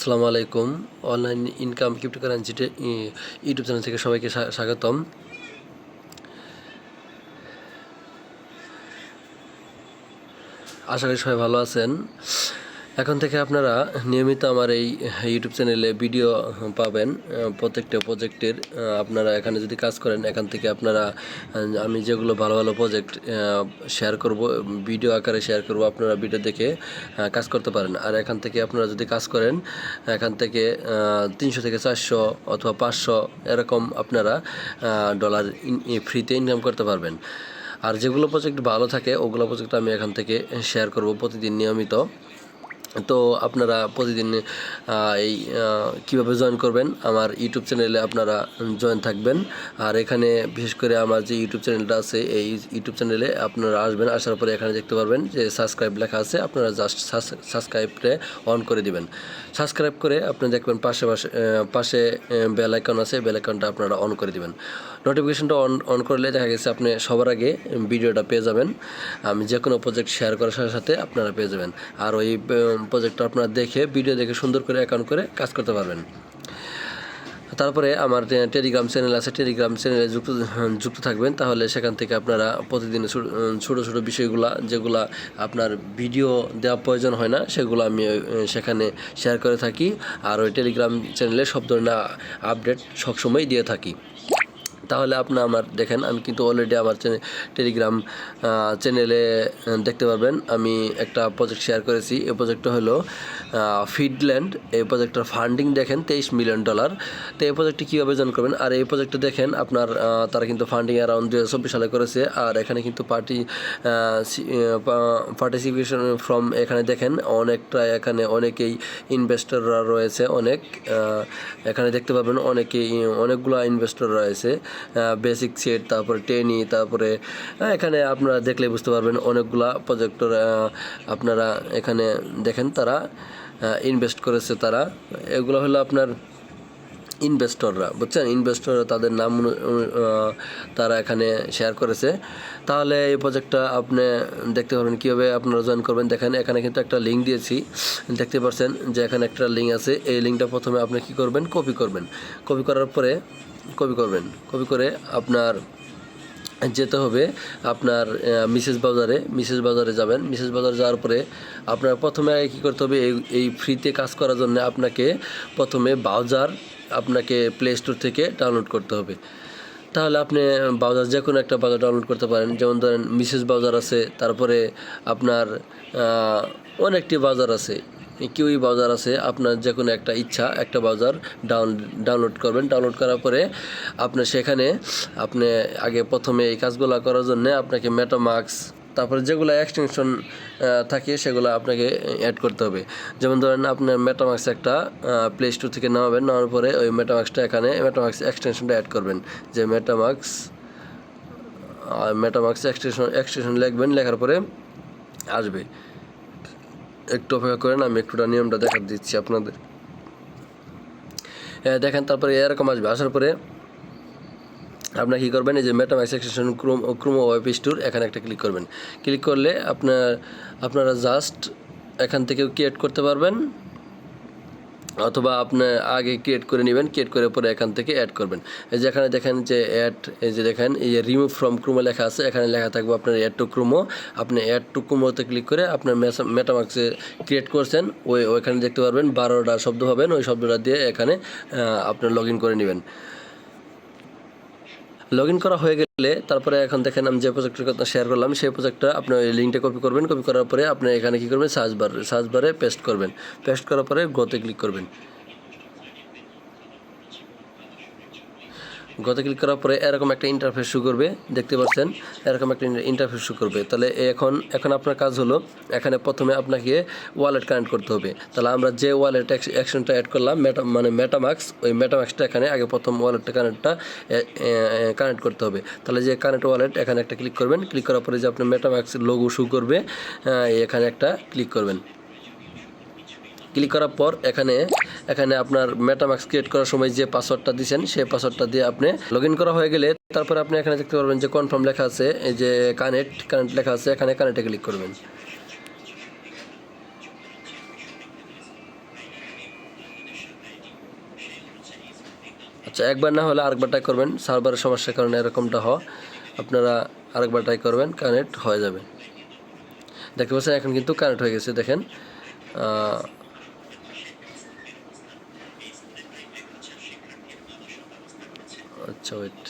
আসসালামু আলাইকুম। Online income cryptocurrency YouTube channel থেকে সবাইকে স্বা- স্বাগতম। আশা করি সবাই ভালো আছেন। এখন থেকে আপনারা নিয়মিত আমার এই ইউটিউব চ্যানেলে ভিডিও পাবেন প্রত্যেকটা প্রজেক্টের আপনারা এখানে যদি কাজ করেন, এখান থেকে আপনারা আমি যেগুলো ভালো ভালো প্রজেক্ট শেয়ার করব ভিডিও আকারে শেয়ার করব, আপনারা ভিডিও দেখে কাজ করতে পারেন। আর এখান থেকে আপনারা যদি কাজ করেন, এখান থেকে তিনশো থেকে চারশো অথবা পাঁচশো এরকম আপনারা ডলার ফ্রিতে ইনকাম করতে পারবেন। আর যেগুলো প্রজেক্ট ভালো থাকে, ওগুলো প্রজেক্ট আমি এখান থেকে শেয়ার করব প্রতিদিন নিয়মিত। তো আপনারা প্রতিদিন এই কীভাবে জয়েন করবেন? আমার ইউটিউব চ্যানেলে আপনারা জয়েন থাকবেন। আর এখানে বিশেষ করে আমার যে ইউটিউব চ্যানেলটা আছে, এই ইউটিউব চ্যানেলে আপনারা আসবেন, আসার পরে এখানে দেখতে পারবেন যে সাবস্ক্রাইব লেখা আছে। আপনারা জাস্ট সাবস্ক্রাইবটা অন করে দিবেন। সাবস্ক্রাইব করে আপনি দেখবেন পাশে পাশে পাশে বেল আইকন আছে। বেল আইকনটা আপনারা অন করে দিবেন। নোটিফিকেশনটা অন অন করলে দেখা গেছে আপনি সবার আগে ভিডিওটা পেয়ে যাবেন। আমি যে কোনো প্রজেক্ট শেয়ার করার সাথে সাথে আপনারা পেয়ে যাবেন। আর ওই প্রজেক্টটা আপনারা দেখে ভিডিও দেখে সুন্দর করে অ্যাকাউন্ট করে কাজ করতে পারবেন। তারপরে আমার টেলিগ্রাম চ্যানেল আছে টেলিগ্রাম চ্যানেলে যুক্ত যুক্ত থাকবেন। তাহলে সেখান থেকে আপনারা প্রতিদিন ছোটো ছোটো বিষয়গুলা, যেগুলা আপনার ভিডিও দেওয়া প্রয়োজন হয় না, সেগুলো আমি সেখানে শেয়ার করে থাকি। আর ওই টেলিগ্রাম চ্যানেলে সব ধরনের আপডেট সবসময় দিয়ে থাকি। তাহলে আপনি আমার দেখেন, আমি কিন্তু অলরেডি আমার টেলিগ্রাম চ্যানেলে দেখতে পারবেন। আমি একটা প্রজেক্ট শেয়ার করেছি। এই প্রজেক্টটা হলো ফিডল্যান্ড এই প্রজেক্টটার ফান্ডিং দেখেন, তেইশ মিলিয়ন ডলার তো এই প্রজেক্টটি কীভাবে জয়েন করবেন? আর এই প্রজেক্টটা দেখেন, আপনার তারা কিন্তু ফান্ডিং অ্যারাউন্ড দু হাজার চব্বিশ সালে করেছে। আর এখানে কিন্তু পার্টি পার্টিসিপেশন ফ্রম এখানে দেখেন, অনেকটা এখানে অনেকেই ইনভেস্টররা রয়েছে, অনেক এখানে দেখতে পাবেন অনেকেই, অনেকগুলো ইনভেস্টর রয়েছে। বেসিক সেট তারপরে টেনি তারপরে এখানে আপনারা দেখলে বুঝতে পারবেন অনেকগুলা প্রজেক্টর আপনারা এখানে দেখেন তারা ইনভেস্ট করেছে তারা। এগুলো হলো আপনার ইনভেস্টররা, বুঝছেন? ইনভেস্টররা তাদের নাম তারা এখানে শেয়ার করেছে। তাহলে এই প্রজেক্টটা আপনি দেখতে পারবেন, কীভাবে আপনারা জয়েন করবেন। দেখেন, এখানে কিন্তু একটা লিঙ্ক দিয়েছি। দেখতে পাচ্ছেন যে এখানে একটা লিঙ্ক আছে। এই লিঙ্কটা প্রথমে আপনি কী করবেন? কপি করবেন। কপি করার পরে কপি করবেন। কপি করে আপনার যেতে হবে আপনার মিসেস বাজারে মিসেস বাজারে যাবেন। মিসেস বাজারে যাওয়ার পরে আপনার প্রথমে কী করতে হবে? এই এই ফ্রিতে কাজ করার জন্য আপনাকে প্রথমে ব্রাউজার আপনাকে প্লে স্টোর থেকে ডাউনলোড করতে হবে। তাহলে আপনি ব্রাউজার যে কোনো একটা ব্রাউজার ডাউনলোড করতে পারেন। যেমন ধরেন মিসেস ব্রাউজার আছে, তারপরে আপনার অনেকটি ব্রাউজার আছে। কিউই ব্রাউজার আছে, আপনার যে কোনো একটা ইচ্ছা, একটা ব্রাউজার ডাউন ডাউনলোড করবেন। ডাউনলোড করার পরে আপনার সেখানে, আপনি আগে প্রথমে এই কাজগুলো করার জন্য আপনাকে মেটামার্কস তারপরে যেগুলো এক্সটেনশন থাকে সেগুলো আপনাকে অ্যাড করতে হবে। যেমন ধরেন আপনার মেটামার্কস একটা প্লে স্টোর থেকে নামাবেন নেওয়ার পরে ওই মেটামার্কসটা এখানে মেটামার্কস এক্সটেনশনটা অ্যাড করবেন। যে মেটামার্কস মেটামার্কস এক্সটেনশন এক্সটেনশন লিখবেন লেখার পরে আসবে। একটু অপেক্ষা করেন আমি একটুটা নিয়মটা দেখা দিচ্ছি আপনাদের। এ, দেখেন তারপরে এরকম আসবে। আসার পরে আপনার কী করবেন, এই যে MetaMask extension Chrome, Chrome web store, এখানে একটা ক্লিক করবেন। ক্লিক করলে আপনার, আপনারা জাস্ট এখান থেকে ক্রিয়েট করতে পারবেন, অথবা আপনি আগে ক্রিয়েট করে নেবেন ক্রিয়েট করে পরে এখান থেকে অ্যাড করবেন। এই যে এখানে দেখেন যে অ্যাড এই যে দেখেন, এই যে রিমুভ ফ্রম ক্রোমো লেখা আছে, এখানে লেখা থাকবে আপনার অ্যাড টু ক্রোমো। আপনি অ্যাড টু ক্রোমোতে ক্লিক করে আপনার মেটামার্কসে ক্রিয়েট করছেন, ওই, ওইখানে দেখতে পারবেন, বারোটা শব্দ পাবেন, ওই শব্দটা দিয়ে এখানে আপনার লগ ইন করে নেবেন। লগ ইন করা হয়ে গেলে তারপরে এখন দেখেন আমি যে প্রজেক্টের কথা শেয়ার করলাম, সেই প্রজেক্টটা আপনি ওই লিঙ্কটা কপি করবেন। কপি করার পরে আপনি এখানে কী করবেন? সার্চ বার সার্চ বারে পেস্ট করবেন। পেস্ট করার পরে গোতে ক্লিক করবেন। গতে ক্লিক করার পরে এরকম একটা ইন্টারফেস শু করবে, দেখতে পাচ্ছেন? এরকম একটা ইন্টারফেস শু করবে। তাহলে এখন এখন আপনার কাজ হলো, এখানে প্রথমে আপনাকে ওয়ালেট কানেক্ট করতে হবে। তাহলে আমরা যে ওয়ালেট অ্যাকশনটা অ্যাড করলাম মেটা মানে মেটামাক্স ওই মেটামাক্সটা এখানে আগে প্রথম ওয়ালেটটা কানেক্টটা কানেক্ট করতে হবে। তাহলে যে কানেক্ট ওয়ালেট এখানে একটা ক্লিক করবেন। ক্লিক করার পরে যে আপনার মেটামাক্স লোগো শু করবে এখানে একটা ক্লিক করবেন। ক্লিক করার পর এখানে এখানে আপনার মেটামাক্স ক্রিয়েট করার সময় যে পাসওয়ার্ডটা দিয়েছেন, সেই পাসওয়ার্ডটা দিয়ে আপনি লগ করা হয়ে গেলে তারপরে আপনি এখানে দেখতে পারবেন যে কনফার্ম লেখা আছে, এই যে কানেক্ট কানেক্ট লেখা আছে, এখানে কানেক্টে ক্লিক করবেন। আচ্ছা একবার না হলে আরেকবার ট্রাই করবেন সার্ভারের সমস্যার কারণে এরকমটা হয় আপনারা আরেকবার ট্রাই করবেন কানেক্ট হয়ে যাবে। দেখতে পাচ্ছেন, এখন কিন্তু কানেক্ট হয়ে গেছে, দেখেন। আচ্ছা ওয়েট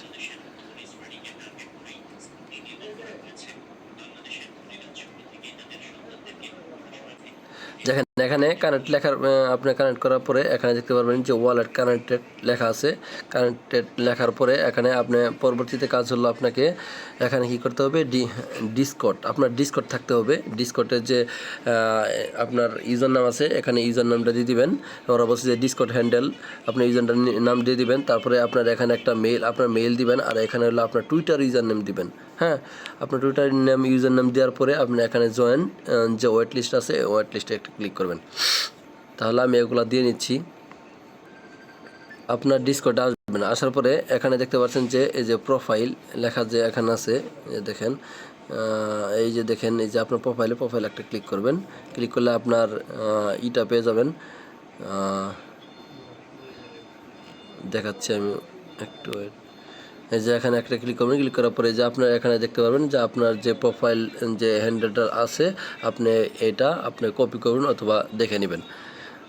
দেখেন এখানে কানেক্ট লেখার আপনি কানেক্ট করার পরে এখানে দেখতে পারবেন যে ওয়ালেট কানেক্টেড লেখা আছে। কানেক্টেড লেখার পরে এখানে আপনি পরবর্তীতে কাজ হলো আপনাকে এখানে কি করতে হবে? ডি ডিসকট আপনার ডিসকট থাকতে হবে। ডিসকটের যে আপনার ইউজার নাম আছে, এখানে ইউজার নামটা দিয়ে দিবেন। ওরা বলছে যে ডিসকট হ্যান্ডেল আপনি ইউজারটার নাম দিয়ে দিবেন। তারপরে আপনার এখানে একটা মেল আপনার মেল দিবেন আর এখানে হলো আপনার টুইটার ইউজার নেম দিবেন। হ্যাঁ? আপনার টুইটার নাম ইউজার নাম দেওয়ার পরে আপনি এখানে জয়েন যে ওয়েট লিস্ট আছে ওয়েট লিস্টে একটা ক্লিক করবেন। তাহলে আমি এগুলো দিয়ে নিচ্ছি। আপনার ডিসকোড আসবেন। আসার পরে এখানে দেখতে পাচ্ছেন যে, এই যে প্রোফাইল লেখা যে এখানে আছে দেখেন এই যে দেখেন, এই যে আপনার প্রোফাইলে প্রোফাইল একটা ক্লিক করবেন। ক্লিক করলে আপনার ইটা পেয়ে যাবেন। দেখাচ্ছি আমি একটু wait। এই যে এখানে একটা ক্লিক করবেন ক্লিক করার পরে যে আপনার এখানে দেখতে পারবেন যে আপনার যে প্রোফাইল যে হ্যান্ডেলটা আছে, আপনি এটা আপনি কপি করুন অথবা দেখে নেবেন।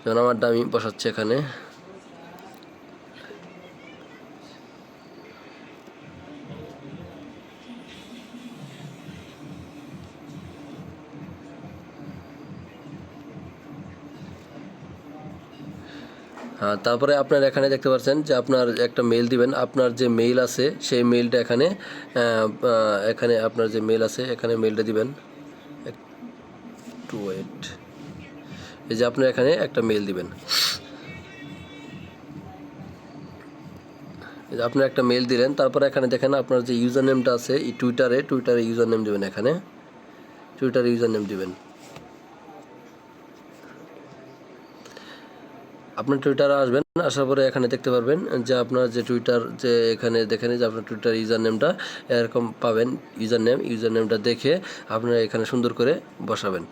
যেমন আমার দামি বসাচ্ছে এখানে। তারপরে আপনার এখানে দেখতে পাচ্ছেন যে আপনার একটা মেল দিবেন। আপনার যে মেইল আছে, সেই মেইলটা এখানে এখানে আপনার যে মেল আছে, এখানে মেইলটা দিবেন। একটু ওয়েট এই যে আপনি এখানে একটা মেল দিবেন। এই যে আপনি একটা মেল দিলেন, তারপরে এখানে দেখেন আপনার যে ইউজার নেমটা আছে, এই টুইটারে টুইটারে ইউজার নেম দিবেন এখানে। টুইটারে ইউজার নেম দিবেন। আপনার টুইটারে আসবেন, আসার পরে এখানে দেখতে পারবেন যে আপনার যে টুইটার যে এখানে দেখেন যে আপনার টুইটার ইউজার নেমটা এরকম পাবেন ইউজার নেম ইউজার নেমটা দেখে আপনারা এখানে সুন্দর করে বসাবেন।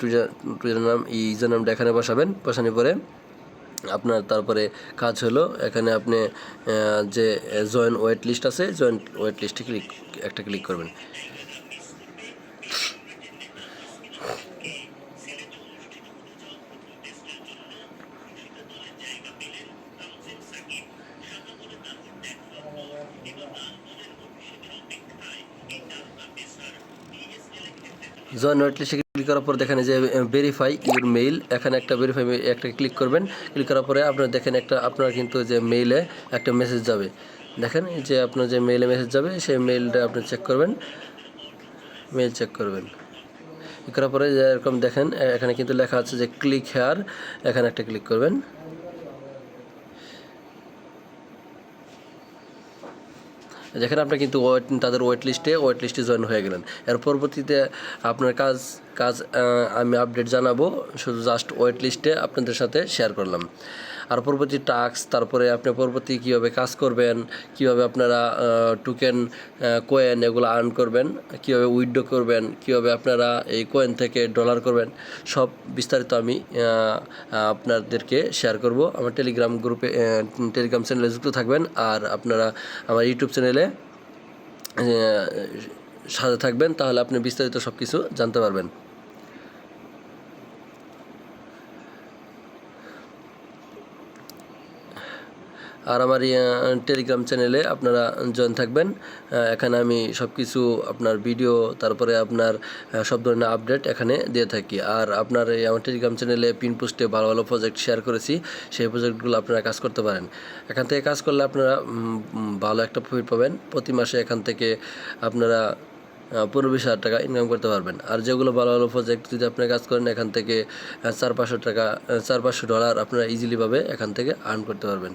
টুইটার টুইটার নাম ইউজার নামটা এখানে বসাবেন, বসানোর পরে আপনার তারপরে কাজ হলো, এখানে আপনি যে জয়েন ওয়েট লিস্ট আছে জয়েন ওয়েট লিস্টে ক্লিক একটা ক্লিক করবেন। জয়েন ওয়েট লিস্টে ক্লিক করার পর দেখেন যে ভেরিফাই ইউর মেইল এখানে একটা ভেরিফাই একটা ক্লিক করবেন। ক্লিক করার পরে আপনার দেখেন একটা, আপনার কিন্তু যে মেইলে একটা মেসেজ যাবে। দেখেন যে আপনার যে মেইলে মেসেজ যাবে, সেই মেইলটা আপনি চেক করবেন। মেইল চেক করবেন। করার পরে এরকম দেখেন এখানে কিন্তু লেখা আছে যে ক্লিক হেয়ার এখানে একটা ক্লিক করবেন। যেখানে আপনি কিন্তু তাদের ওয়েট লিস্টে ওয়েট লিস্টে জয়েন হয়ে গেলেন। এর পরবর্তীতে আপনার কাজ কাজ আমি আপডেট জানাব, শুধু জাস্ট ওয়েট লিস্টে আপনাদের সাথে শেয়ার করলাম। আর পরবর্তী টাস্ক তারপরে আপনি পরবর্তী কীভাবে কাজ করবেন, কীভাবে আপনারা টোকেন কয়েন এগুলো আর্ন করবেন, কীভাবে উইথড্র করবেন, কীভাবে আপনারা এই কয়েন থেকে ডলার করবেন, সব বিস্তারিত আমি আপনাদেরকে শেয়ার করব। আমার টেলিগ্রাম গ্রুপে টেলিগ্রাম চ্যানেলে যুক্ত থাকবেন আর আপনারা আমার ইউটিউব চ্যানেলে সাথে থাকবেন, তাহলে আপনি বিস্তারিত সব কিছু জানতে পারবেন। আর আমার টেলিগ্রাম চ্যানেলে আপনারা জয়েন থাকবেন। এখানে আমি সব কিছু আপনার ভিডিও তারপরে আপনার সব ধরনের আপডেট এখানে দিয়ে থাকি। আর আপনার এই আমার টেলিগ্রাম চ্যানেলে পিন পোস্টে ভালো ভালো প্রজেক্ট শেয়ার করেছি, সেই প্রজেক্টগুলো আপনারা কাজ করতে পারেন। এখান থেকে কাজ করলে আপনারা ভালো একটা প্রফিট পাবেন। প্রতি মাসে এখান থেকে আপনারা পনেরো বিশ হাজার টাকা ইনকাম করতে পারবেন। আর যেগুলো ভালো ভালো প্রজেক্ট যদি আপনি কাজ করেন, এখান থেকে চার পাঁচশো টাকা চার পাঁচশো ডলার আপনারা ইজিলিভাবে এখান থেকে আর্ন করতে পারবেন।